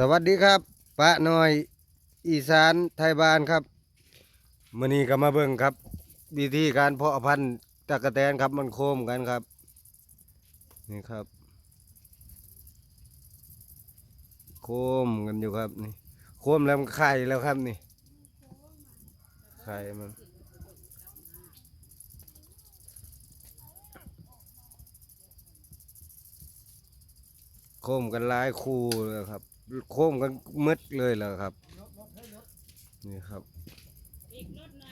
สวัสดีครับป้าน่อย อีสานไทยบ้านครับมือนี้ก็มาเบิ่งครับ วิธีการเพาะพันธุ์ตะกะแตนครับมันโคมกันครับ นี่ครับ โคมกันอยู่ครับนี่โคมแล้วมันไข่แล้วครับนี่ไข่มันโคมกันหลายคู่เลยครับ โคมกันมืดเลยแล้วครับ นี่ครับ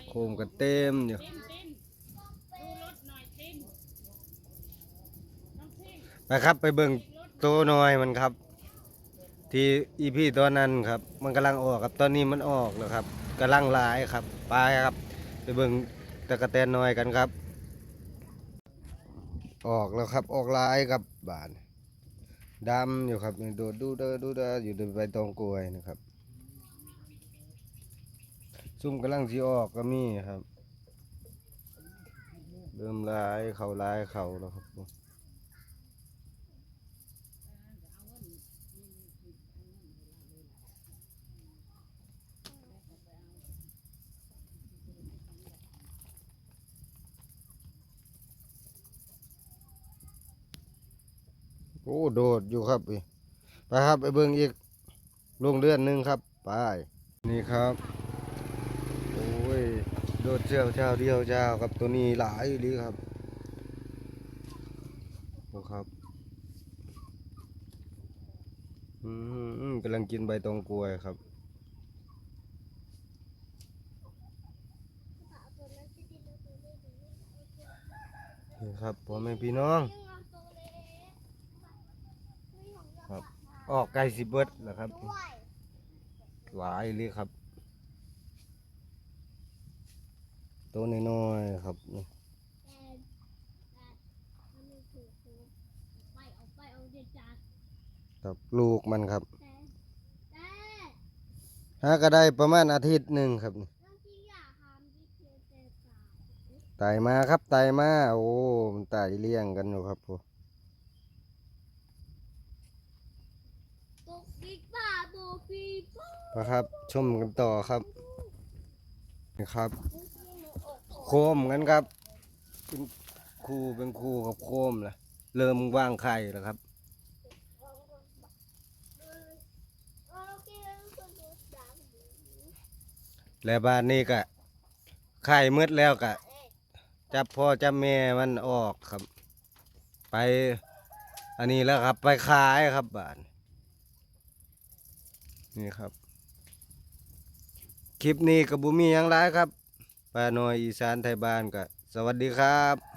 โคมกันเต็มเต็มเต็มดูรถหน่ยไปครับไปเบิ่งตัวน้อยมันครับ ที่อีพี่ตัวนั้นครับ มันกำลังออกครับตอนนี้มันออกแล้วครับกำลังลายครับไปครับ ไปเบิ่งตะกะแตนน้อยกันครับ ออกแล้วครับออกลายครับบาน ดำอยู่ครับโดดดูเด้อดูเด้อยู่ในใบตองกล้วยนะครับ ซุ่มกำลังสีออกก็มีครับ เริ่มลายเขาลายเขาแล้วครับ โอ้โดดอยู่ครับไปครับไปเบิ่งอีกลงเดือนหนึงครับไปนี่ครับ โอ้ยโดดเจ้าเจ้าเดียวเจ้าครับตัวนี้หลายอีครับโอ้ครับอืมอืมกำลังกินใบตองกล้วยครับนี่ครับพ่อแม่พี่น้อง ครับออกไก่สิเบิดแล้วครับ หลายอีหลีครับ ตัวน้อยๆครับนี่ครับลูกมันครับหาก็ได้ประมาณอาทิตย์หนึ่งครับไต่มาครับไต่มา โอ้ มันไต่เลี้ยงกันอยู่ครับผม โบฟีป้าโบฟีป้ามาครับ ชมกันต่อครับนี่ครับ โคมกันครับเป็นครูเป็นครูกับโคมละเริ่มวางไข่แล้วครับ และบ้านนี้ก็ไข่มืดแล้วก็จับพ่อจับแม่มันออกครับ ไป อันนี้แล้วครับไปขายครับบ้าน นี่ครับ คลิปนี้กับบุมียังไรครับป้าน้อยอีสานไทยบ้านก็สวัสดีครับ